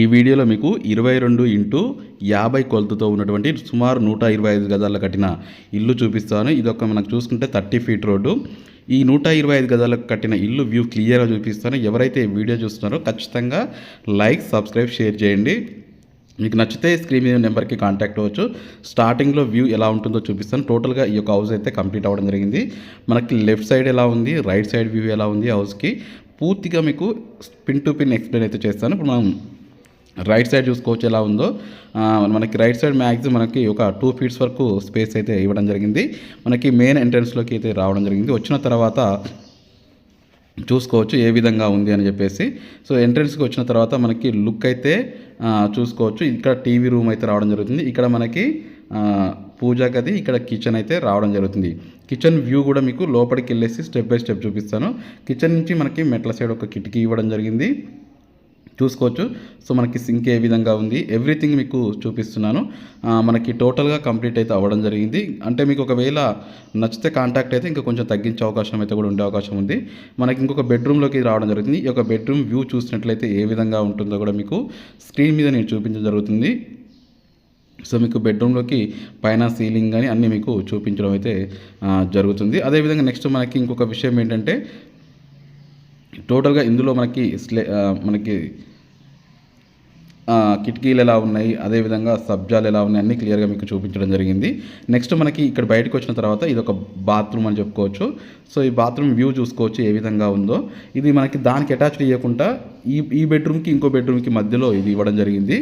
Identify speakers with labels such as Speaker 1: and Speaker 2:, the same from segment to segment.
Speaker 1: ఈ వీడియోలో మీకు ఇరవై రెండు ఇంటూ యాభై కొలతతో ఉన్నటువంటి సుమారు నూట ఇరవై ఐదు గజాల కట్టిన ఇల్లు చూపిస్తాను. ఇది ఒక మనకు చూసుకుంటే థర్టీ ఫీట్ రోడ్డు. ఈ నూట ఇరవై ఐదు గజాలకు కట్టిన ఇల్లు వ్యూ క్లియర్గా చూపిస్తాను. ఎవరైతే ఈ వీడియో చూస్తున్నారో ఖచ్చితంగా లైక్ సబ్స్క్రైబ్ షేర్ చేయండి. మీకు నచ్చితే స్క్రీన్ మీద నెంబర్కి కాంటాక్ట్ అవ్వచ్చు. స్టార్టింగ్లో వ్యూ ఎలా ఉంటుందో చూపిస్తాను. టోటల్గా ఈ యొక్క హౌస్ అయితే కంప్లీట్ అవ్వడం జరిగింది. మనకి లెఫ్ట్ సైడ్ ఎలా ఉంది? రైట్ సైడ్ వ్యూ ఎలా ఉంది? హౌస్కి పూర్తిగా మీకు పిన్ టు పిన్ ఎక్స్ప్లెయిన్ అయితే చేస్తాను. ఇప్పుడు మనం రైట్ సైడ్ చూసుకోవచ్చు ఎలా ఉందో మనకి రైట్ సైడ్ మ్యాక్సిమం మనకి ఒక టూ ఫీట్స్ వరకు స్పేస్ అయితే ఇవ్వడం జరిగింది. మనకి మెయిన్ ఎంట్రన్స్లోకి అయితే రావడం జరిగింది. వచ్చిన తర్వాత చూసుకోవచ్చు ఏ విధంగా ఉంది అని చెప్పేసి. సో ఎంట్రన్స్కి వచ్చిన తర్వాత మనకి లుక్ అయితే చూసుకోవచ్చు. ఇక్కడ టీవీ రూమ్ అయితే రావడం జరుగుతుంది. ఇక్కడ మనకి పూజా గది ఇక్కడ కిచెన్ అయితే రావడం జరుగుతుంది. కిచెన్ వ్యూ కూడా మీకు లోపలికి వెళ్ళేసి స్టెప్ బై స్టెప్ చూపిస్తాను. కిచెన్ నుంచి మనకి మెట్ల సైడ్ ఒక కిటికీ ఇవ్వడం జరిగింది. చూసుకోవచ్చు. సో మనకి సింక్ ఏ విధంగా ఉంది? ఎవ్రీథింగ్ మీకు చూపిస్తున్నాను. మనకి టోటల్గా కంప్లీట్ అయితే అవ్వడం జరిగింది. అంటే మీకు ఒకవేళ నచ్చితే కాంటాక్ట్ అయితే ఇంకా కొంచెం తగ్గించే అవకాశం అయితే కూడా ఉండే అవకాశం ఉంది. మనకి ఇంకొక బెడ్రూమ్లోకి రావడం జరుగుతుంది. ఈ యొక్క బెడ్రూమ్ వ్యూ చూసినట్లయితే ఏ విధంగా ఉంటుందో కూడా మీకు స్క్రీన్ మీద నేను చూపించడం జరుగుతుంది. సో మీకు బెడ్రూమ్లోకి పైన సీలింగ్ కానీ అన్నీ మీకు చూపించడం అయితే జరుగుతుంది. అదేవిధంగా నెక్స్ట్ మనకి ఇంకొక విషయం ఏంటంటే టోటల్గా ఇందులో మనకి స్లే మనకి కిటికీలు ఎలా ఉన్నాయి అదేవిధంగా సబ్జాలు ఎలా ఉన్నాయి అన్నీ క్లియర్గా మీకు చూపించడం జరిగింది. నెక్స్ట్ మనకి ఇక్కడ బయటకు వచ్చిన తర్వాత ఇది ఒక బాత్రూమ్ అని చెప్పుకోవచ్చు. సో ఈ బాత్రూమ్ వ్యూ చూసుకోవచ్చు ఏ విధంగా ఉందో. ఇది మనకి దానికి అటాచ్డ్ ఇవ్వకుండా ఈ ఈ బెడ్రూమ్కి ఇంకో బెడ్రూమ్కి మధ్యలో ఇది ఇవ్వడం జరిగింది.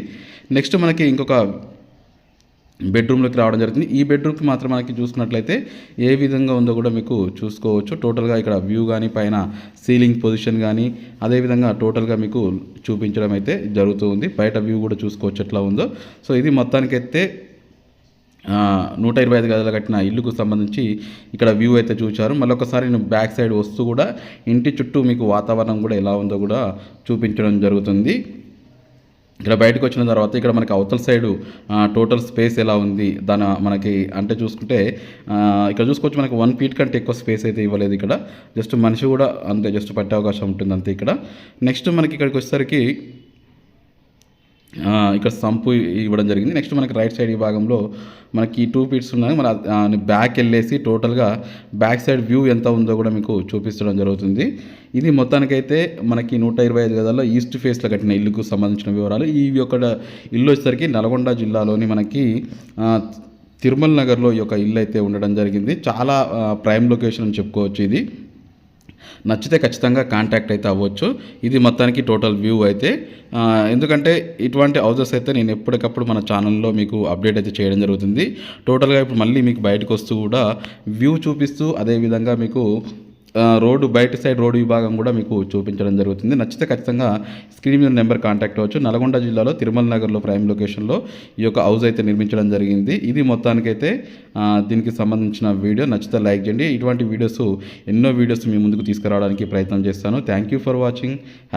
Speaker 1: నెక్స్ట్ మనకి ఇంకొక బెడ్రూమ్లోకి రావడం జరుగుతుంది. ఈ బెడ్రూమ్కి మాత్రం మనకి చూసుకున్నట్లయితే ఏ విధంగా ఉందో కూడా మీకు చూసుకోవచ్చు. టోటల్గా ఇక్కడ వ్యూ కానీ పైన సీలింగ్ పొజిషన్ కానీ అదేవిధంగా టోటల్గా మీకు చూపించడం అయితే జరుగుతూ ఉంది. బయట వ్యూ కూడా చూసుకోవచ్చు ఎట్లా ఉందో. సో ఇది మొత్తానికైతే నూట ఇరవై ఐదు గదులు కట్టిన ఇల్లుకు సంబంధించి ఇక్కడ వ్యూ అయితే చూచారు మళ్ళీ ఒకసారి నేను బ్యాక్ సైడ్ వస్తూ కూడా ఇంటి చుట్టూ మీకు వాతావరణం కూడా ఎలా ఉందో కూడా చూపించడం జరుగుతుంది. ఇక్కడ బయటకు వచ్చిన తర్వాత ఇక్కడ మనకి అవతల సైడు టోటల్ స్పేస్ ఎలా ఉంది? దాని మనకి అంటే చూసుకుంటే ఇక్కడ చూసుకోవచ్చు మనకి వన్ ఫీట్ కంటే ఎక్కువ స్పేస్ అయితే ఇవ్వలేదు ఇక్కడ. జస్ట్ మనిషి కూడా అంతే జస్ట్ పట్టే అవకాశం ఉంటుంది అంతే ఇక్కడ. నెక్స్ట్ మనకి ఇక్కడికి వచ్చేసరికి ఇక్కడ సంపు ఇవ్వడం జరిగింది. నెక్స్ట్ మనకి రైట్ సైడ్ ఈ భాగంలో మనకి టూ ఫీట్స్ ఉన్నాయి. మన బ్యాక్ వెళ్ళేసి టోటల్గా బ్యాక్ సైడ్ వ్యూ ఎంత ఉందో కూడా మీకు చూపించడం జరుగుతుంది. ఇది మొత్తానికైతే మనకి నూట ఇరవై ఐదు గదాల్లో ఈస్ట్ ఫేస్లో కట్టిన ఇల్లుకు సంబంధించిన వివరాలు. ఈ యొక్క ఇల్లు వచ్చేసరికి నల్గొండ జిల్లాలోని మనకి తిరుమల నగర్లో ఈ యొక్క ఇల్లు అయితే ఉండడం జరిగింది. చాలా ప్రైమ్ లొకేషన్ అని చెప్పుకోవచ్చు ఇది. నచ్చితే ఖచ్చితంగా కాంటాక్ట్ అయితే అవ్వచ్చు. ఇది మొత్తానికి టోటల్ వ్యూ అయితే. ఎందుకంటే ఇటువంటి హౌసెస్ అయితే నేను ఎప్పటికప్పుడు మన ఛానల్లో మీకు అప్డేట్ అయితే చేయడం జరుగుతుంది. టోటల్గా ఇప్పుడు మళ్ళీ మీకు బయటకు వస్తూ కూడా వ్యూ చూపిస్తూ అదేవిధంగా మీకు రోడ్డు బయట సైడ్ రోడ్డు విభాగం కూడా మీకు చూపించడం జరుగుతుంది. నచ్చితే ఖచ్చితంగా స్క్రీన్ మీద నెంబర్ కాంటాక్ట్ అవ్వచ్చు. నల్గొండ జిల్లాలో తిరుమల నగర్లో ప్రైమ్ లొకేషన్లో ఈ యొక్క హౌస్ అయితే నిర్మించడం జరిగింది. ఇది మొత్తానికైతే దీనికి సంబంధించిన వీడియో. నచ్చితే లైక్ చేయండి. ఇటువంటి వీడియోస్ ఎన్నో వీడియోస్ మీ ముందుకు తీసుకురావడానికి ప్రయత్నం చేస్తాను. Thank you for watching